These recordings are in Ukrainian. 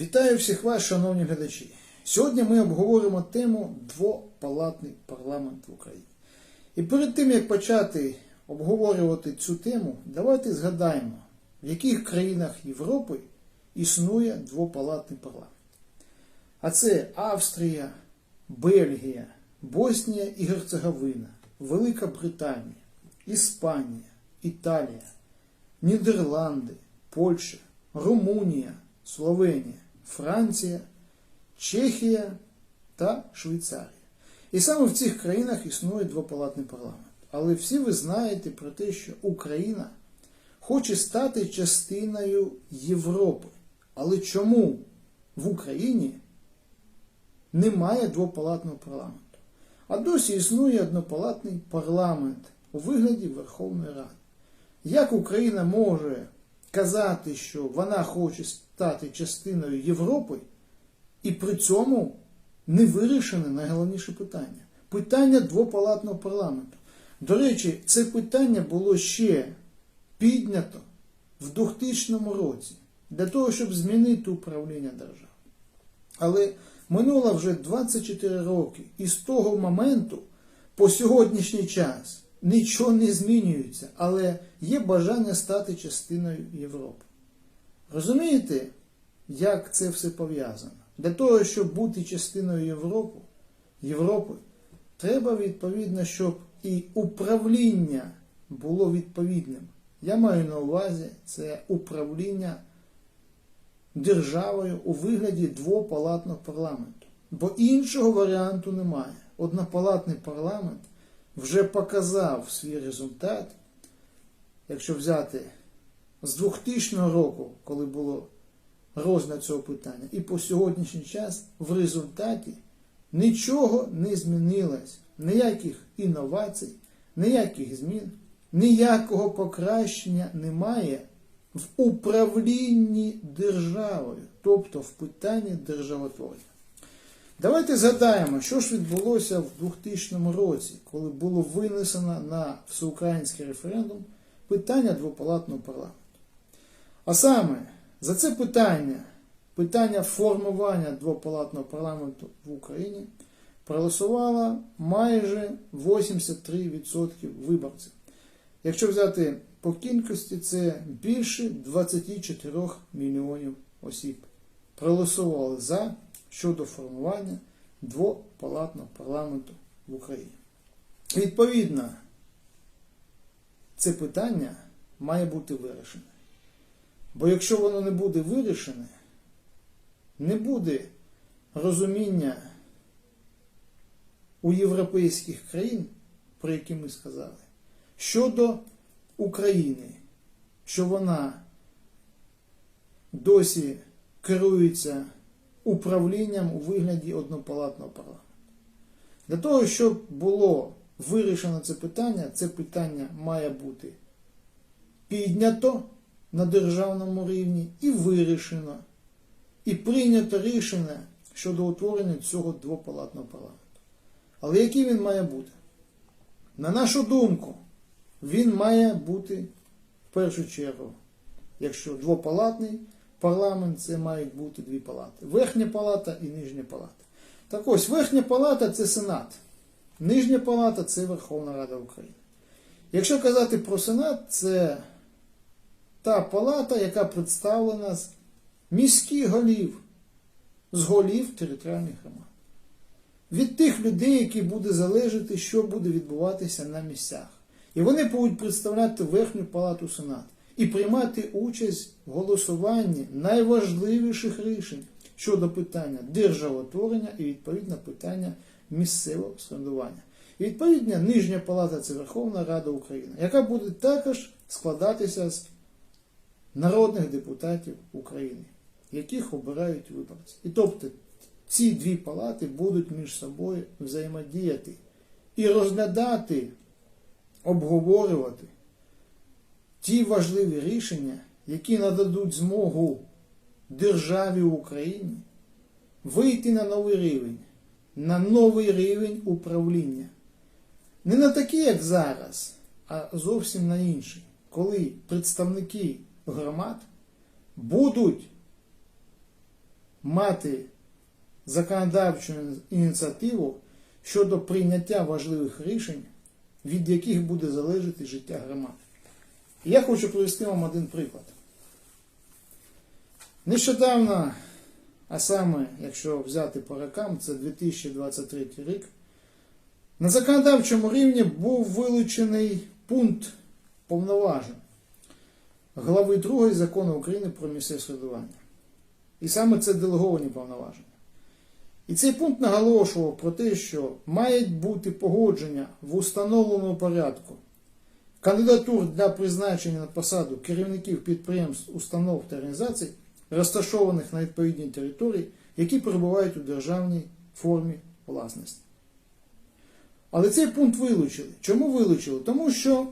Вітаю всіх вас, шановні глядачі. Сьогодні ми обговоримо тему двопалатний парламент в Україні. І перед тим як почати обговорювати цю тему, давайте згадаємо, в яких країнах Європи існує двопалатний парламент. А це Австрія, Бельгія, Боснія і Герцеговина, Велика Британія, Іспанія, Італія, Нідерланди, Польща, Румунія, Словенія, Франція, Чехія та Швейцарія. І саме в цих країнах існує двопалатний парламент. Але всі ви знаєте про те, що Україна хоче стати частиною Європи. Але чому в Україні немає двопалатного парламенту? А досі існує однопалатний парламент у вигляді Верховної Ради. Як Україна може казати, що вона хоче стати частиною Європи, і при цьому не вирішене найголовніше питання питання двопалатного парламенту. До речі, це питання було ще піднято в 2000 році для того, щоб змінити управління держави. Але минуло вже 24 роки, і з того моменту по сьогоднішній час нічого не змінюється, але є бажання стати частиною Європи. Розумієте, як це все пов'язано? Для того, щоб бути частиною Європи, Європи, треба відповідно, щоб і управління було відповідним. Я маю на увазі це управління державою у вигляді двопалатного парламенту. Бо іншого варіанту немає. Однопалатний парламент вже показав свій результат, якщо взяти з 2000 року, коли було розгляд цього питання, і по сьогоднішній час в результаті нічого не змінилось. Ніяких інновацій, ніяких змін, ніякого покращення немає в управлінні державою, тобто в питанні державотворення. Давайте згадаємо, що ж відбулося в 2000 році, коли було винесено на всеукраїнський референдум питання двопалатного парламенту. А саме за це питання, питання формування двопалатного парламенту в Україні проголосувало майже 83% виборців. Якщо взяти по кількості, це більше 24 мільйонів осіб проголосували за щодо формування двопалатного парламенту в Україні. Відповідно, це питання має бути вирішене. Бо якщо воно не буде вирішене, не буде розуміння у європейських країн, про які ми сказали, щодо України, що вона досі керується управлінням у вигляді однопалатного парламенту. Для того, щоб було вирішено це питання, це питання має бути піднято на державному рівні і вирішено, і прийнято рішення щодо утворення цього двопалатного парламенту. Але який він має бути? На нашу думку, він має бути в першу чергу, якщо двопалатний парламент, це мають бути дві палати. Верхня палата і нижня палата. Так ось, верхня палата це Сенат, нижня палата це Верховна Рада України. Якщо казати про Сенат, це та палата, яка представлена з міських голів, з голів територіальних громад. Від тих людей, які буде залежати, що буде відбуватися на місцях. І вони будуть представляти верхню палату Сенат і приймати участь в голосуванні найважливіших рішень щодо питання державотворення і відповідно питання місцевого самоврядування. І відповідно нижня палата це Верховна Рада України, яка буде також складатися з народних депутатів України, яких обирають виборці. І тобто ці дві палати будуть між собою взаємодіяти і розглядати, обговорювати ті важливі рішення, які нададуть змогу державі Україні вийти на новий рівень, на новий рівень управління. Не на такий, як зараз, а зовсім на інший, коли представники громад будуть мати законодавчу ініціативу щодо прийняття важливих рішень, від яких буде залежати життя громади. Я хочу привести вам один приклад. Нещодавно, а саме, якщо взяти по рокам, це 2023 рік, на законодавчому рівні був вилучений пункт повноважень глави 2 закону України про місцеве самоврядування. І саме це делеговані повноваження. І цей пункт наголошував про те, що мають бути погодження в установленому порядку кандидатур для призначення на посаду керівників підприємств, установ та організацій, розташованих на відповідній території, які перебувають у державній формі власності. Але цей пункт вилучили. Чому вилучили? Тому що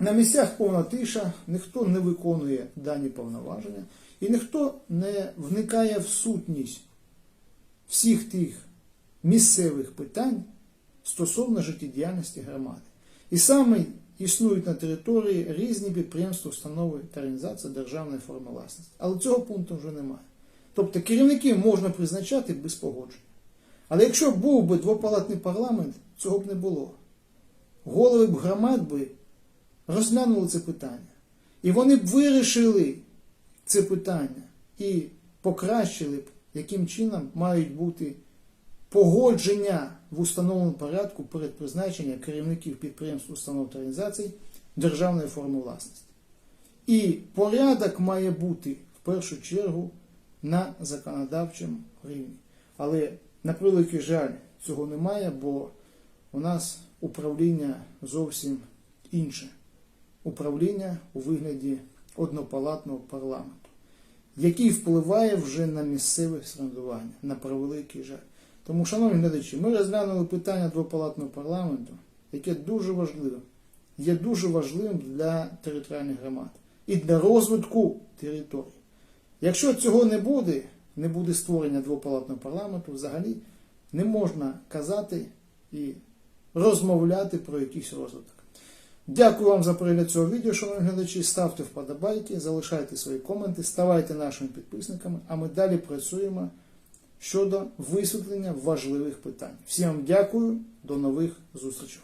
на місцях повна тиша, ніхто не виконує дані повноваження і ніхто не вникає в сутність всіх тих місцевих питань стосовно життєдіяльності громади. І саме існують на території різні підприємства, установи та організації державної форми власності. Але цього пункту вже немає. Тобто керівників можна призначати без погодження. Але якщо був би двопалатний парламент, цього б не було. Голови б громад би розглянули це питання. І вони б вирішили це питання і покращили б, яким чином мають бути погодження в установленому порядку перед призначенням керівників підприємств, установ та організацій державної форми власності. І порядок має бути в першу чергу на законодавчому рівні. Але на превеликий жаль цього немає, бо у нас управління зовсім інше. Управління у вигляді однопалатного парламенту, який впливає вже на місцеве самоврядування, на превеликий жаль. Тому, шановні глядачі, ми розглянули питання двопалатного парламенту, яке дуже важливе, є дуже важливим для територіальних громад і для розвитку територій. Якщо цього не буде, не буде створення двопалатного парламенту, взагалі не можна казати і розмовляти про якийсь розвиток. Дякую вам за перегляд цього відео, шановні глядачі. Ставте вподобайки, залишайте свої коменти, ставайте нашими підписниками, а ми далі працюємо щодо висвітлення важливих питань. Всім дякую, до нових зустрічей.